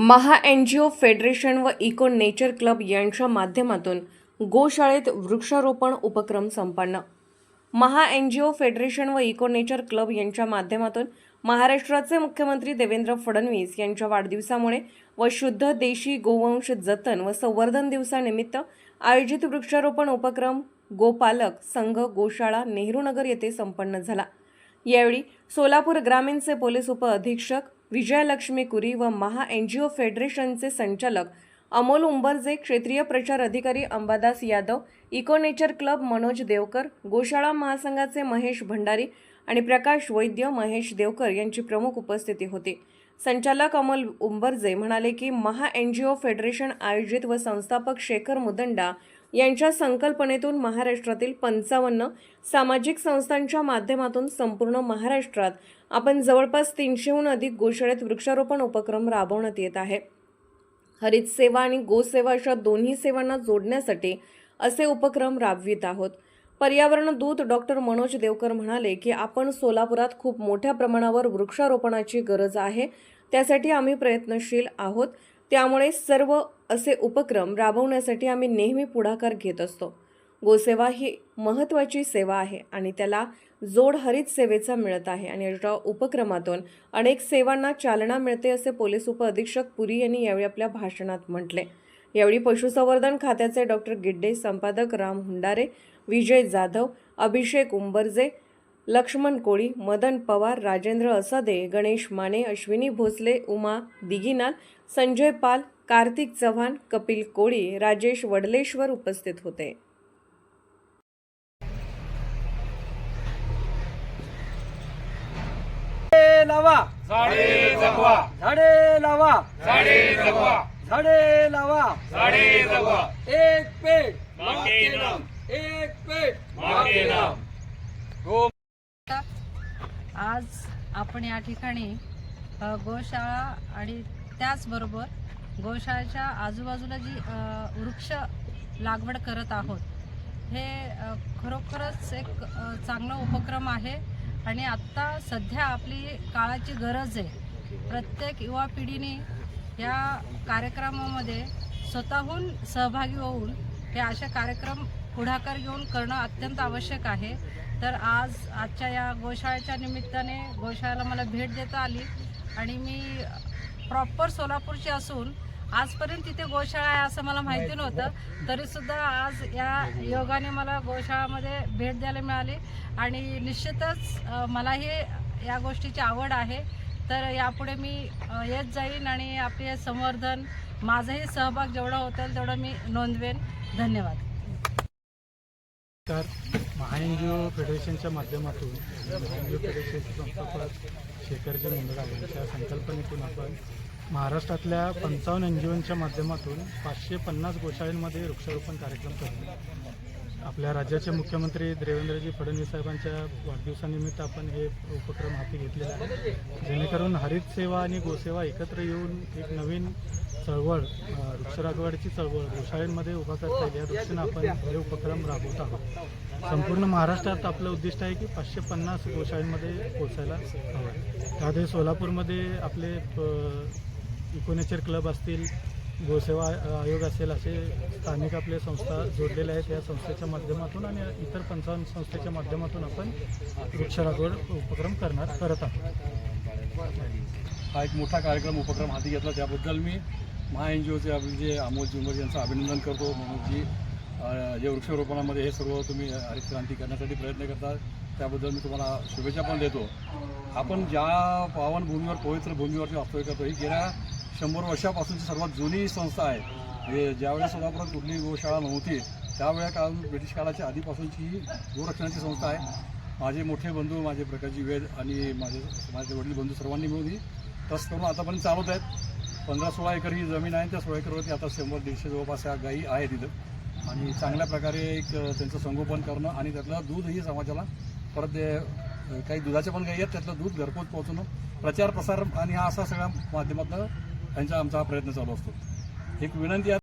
महा N G O federation व eco nature club यांच्या माध्यमातून गोशाळेत वृक्षारोपण उपक्रम संपन्न. महा एन जी ओ फेडरेशन व इको नेचर क्लब यांच्या माध्यमातून महाराष्ट्राचे मुख्यमंत्री देवेंद्र फडणवीस यांच्या वाढदिवसामुळे व शुद्ध देशी गोवंश जतन व संवर्धन दिवसानिमित्त आयोजित वृक्षारोपण उपक्रम गोपालक संघ गोशाळा नेहरूनगर येथे संपन्न झाला. यावेळी सोलापूर ग्रामीणचे पोलीस उपअधीक्षक विजयलक्ष्मी कुरी व महा एन जी ओ फेडरेशनचे संचालक अमोल उंबरजे क्षेत्रीय प्रचार अधिकारी Ambadas Yadav eco nature club Manoj Deokar गोशाळा महासंघाचे महेश भंडारी आणि प्रकाश वैद्य महेश देवकर यांची प्रमुख उपस्थिती होती. संचालक अमोल उंबरजे म्हणाले की महा एन जी ओ फेडरेशन आयोजित व संस्थापक शेखर मुदंडा यांच्या संकल्पनेतून महाराष्ट्रातील पंचावन्न सामाजिक संस्थांच्या माध्यमातून संपूर्ण महाराष्ट्रात आपण जवळपास तीनशेहून अधिक गोशाळेत वृक्षारोपण उपक्रम राबवण्यात येत आहे. हरित सेवा आणि गोसेवा अशा दोन्ही सेवांना जोडण्यासाठी असे उपक्रम राबवित आहोत. पर्यावरण दूत डॉक्टर मनोज देवकर म्हणाले की आपण सोलापुरात खूप मोठ्या प्रमाणावर वृक्षारोपणाची गरज आहे. त्यासाठी आम्ही प्रयत्नशील आहोत. त्यामुळे सर्व असे उपक्रम राबवण्यासाठी आम्ही नेहमी पुढाकार घेत असतो. गोसेवा ही महत्त्वाची सेवा आहे आणि त्याला जोड हरित सेवेचा मिळत आहे आणि या उपक्रमातून अनेक सेवांना चालना मिळते असे पोलीस उपअधीक्षक पुरी यांनी यावेळी आपल्या भाषणात म्हटले. यावेळी पशुसंवर्धन खात्याचे डॉक्टर गिड्डे संपादक राम हुंडारे विजय जाधव अभिषेक उंबरजे लक्ष्मण कोळी मदन पवार राजेंद्र असादे गणेश माने अश्विनी भोसले उमा दिघीनाल संजय पाल कार्तिक चव्हाण कपिल कोळी राजेश वडलेश्वर उपस्थित होते. झाडे लावा. झाडे जगवा. झाडे लावा. झाडे जगवा. झाडे लावा. झाडे जगवा. एक पेड मागे नाम. एक पेड मागे नाम. गो आज आपण या ठिकाणी गोशाळा आणि त्याचबरोबर गोशाळेच्या आजूबाजूला जी वृक्ष लागवड करत आहोत हे खरोखरच एक चांगला उपक्रम आहे. आणि आत्ता सध्या आपली काळाची गरज आहे. प्रत्येक युवा पिढीने या कार्यक्रमामध्ये स्वतःहून सहभागी होऊन हे असे कार्यक्रम पुढाकार घेऊन करणं अत्यंत आवश्यक आहे. तर आज आजच्या या गोशाळेच्या निमित्ताने गोशाळेला मला भेट देता आली. आणि मी प्रॉपर सोलापूरची असून आजपर्यंत तिथे गोशाळा आहे असं मला माहिती नव्हतं. तरीसुद्धा आज या योगाने मला गोशाळामध्ये भेट द्यायला मिळाली. आणि निश्चितच अ, मलाही या गोष्टीची आवड आहे. तर यापुढे मी येत जाईन आणि आपले हे संवर्धन माझाही सहभाग जेवढा होता तेवढा मी नोंदवेन. धन्यवाद. तर फेडरेशनच्या माध्यमातून महा एन जी ओ फेडरेशनचे संस्थापक शेखरजी मुंदडा यांच्या संकल्पनेतून आपण महाराष्ट्रातल्या पंचावन्न एन जी ओच्या माध्यमातून पाचशे पन्नास गोशाळींमध्ये वृक्षारोपण कार्यक्रम करतो आपल्या राज्याचे मुख्यमंत्री देवेंद्रजी फडणवीस साहेबांच्या वाढदिवसानिमित्त आपण हे उपक्रम हाती घेतलेला आहे. जेणेकरून हरित सेवा आणि गोसेवा एकत्र येऊन एक नवीन चळवळ वृक्षरागवाडीची चळवळ गोशाळेमध्ये उभा करता येईल या दृष्टीनं आपण हे उपक्रम राबवत आहोत. संपूर्ण महाराष्ट्रात आपलं उद्दिष्ट आहे की पाचशे पन्नास गोशाळेमध्ये पोचायला हवं आहे. त्यामध्ये सोलापूरमध्ये आपले इकोनेचर क्लब असतील गोसेवा आयोग असेल असे स्थानिक आपले संस्था जोडलेल्या आहेत. या संस्थेच्या माध्यमातून आणि इतर पंचावन्न संस्थेच्या माध्यमातून आपण वृक्षरागवड उपक्रम करणार करत आहोत. हा एक मोठा कार्यक्रम उपक्रम हाती घेतला. त्याबद्दल मी महा एन जी ओचे आपले जे अमोल जुंबर यांचं अभिनंदन करतो. म्हणून जी जे वृक्षारोपणामध्ये हे सर्व तुम्ही हरित क्रांती करण्यासाठी प्रयत्न करता त्याबद्दल मी तुम्हाला शुभेच्छा पण देतो. आपण ज्या पावनभूमीवर पवित्र भूमीवरती वास्तव्य करतो ही गेल्या शंभर वर्षापासूनची सर्वात जुनी संस्था आहे. हे ज्यावेळेस सोलापुरात कुठली गोशाळा नव्हती त्यावेळेला काळ ब्रिटिश काळाच्या आधीपासूनची ही गोरक्षणाची संस्था आहे. माझे मोठे बंधू माझे प्रकाशजी वेद आणि माझे माझे वडील बंधू सर्वांनी मिळून ही तस करून आतापर्यंत चालवत आहेत. पंधरा सोळा एकर ही जमीन आहे त्या सोळा एकरवरती आता शंभर दीडशे जवळपास ह्या गायी आहे तिथं आणि चांगल्या प्रकारे एक त्यांचं संगोपन करणं आणि त्यातलं दूधही समाजाला परत ते काही दुधाच्या पण गायी आहेत त्यातलं दूध घरपोच पोहोचणं प्रचार प्रसार आणि हा असा सगळ्या माध्यमातून त्यांचा आमचा हा प्रयत्न चालू असतो. एक विनंती आहे